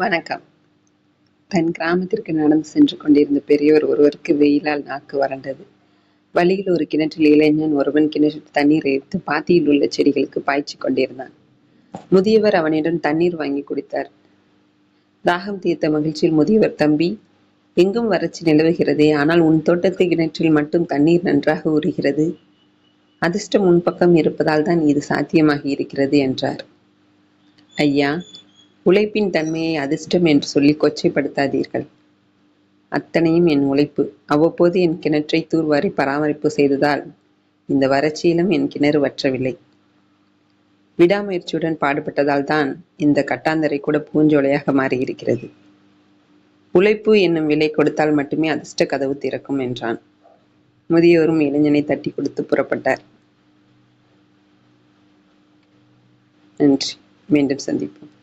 வணக்கம். தன் கிராமத்திற்கு நடந்து சென்று கொண்டிருந்த பெரியவர் ஒருவருக்கு வெயிலால் நாக்கு வறண்டது. வழியில் ஒரு கிணற்றில் இளைஞன் ஒருவன் கிணற்றில் தண்ணீர் எடுத்து பாத்தியில் உள்ள செடிகளுக்கு பாய்ச்சி கொண்டிருந்தான். முதியவர் அவனிடம் தண்ணீர் வாங்கி குடித்தார். தாகம் தீர்த்த மகிழ்ச்சியில் முதியவர் தம்பி எங்கும் வறட்சி நிலவுகிறதே ஆனால் உன் தோட்டத்து கிணற்றில் மட்டும் தண்ணீர் நன்றாக உருகிறது. அதிர்ஷ்டம் உன் பக்கம் இருப்பதால் தான் இது சாத்தியமாகி இருக்கிறது என்றார். ஐயா உழைப்பின் தன்மையை அதிர்ஷ்டம் என்று சொல்லி கொச்சைப்படுத்தாதீர்கள். அத்தனையும் என் உழைப்பு. அவ்வப்போது என் கிணற்றை தூர்வாரி பராமரிப்பு செய்ததால் இந்த வறட்சியிலும் என் கிணறு வற்றவில்லை. விடாமுயற்சியுடன் பாடுபட்டதால் தான் இந்த கட்டாந்தரை கூட பூஞ்சோலையாக மாறியிருக்கிறது. உழைப்பு என்னும் விலை கொடுத்தால் மட்டுமே அதிர்ஷ்ட கதவு திறக்கும் என்றான். முதியோரும் இளைஞனை தட்டி கொடுத்து புறப்பட்டார். நன்றி. மீண்டும் சந்திப்போம்.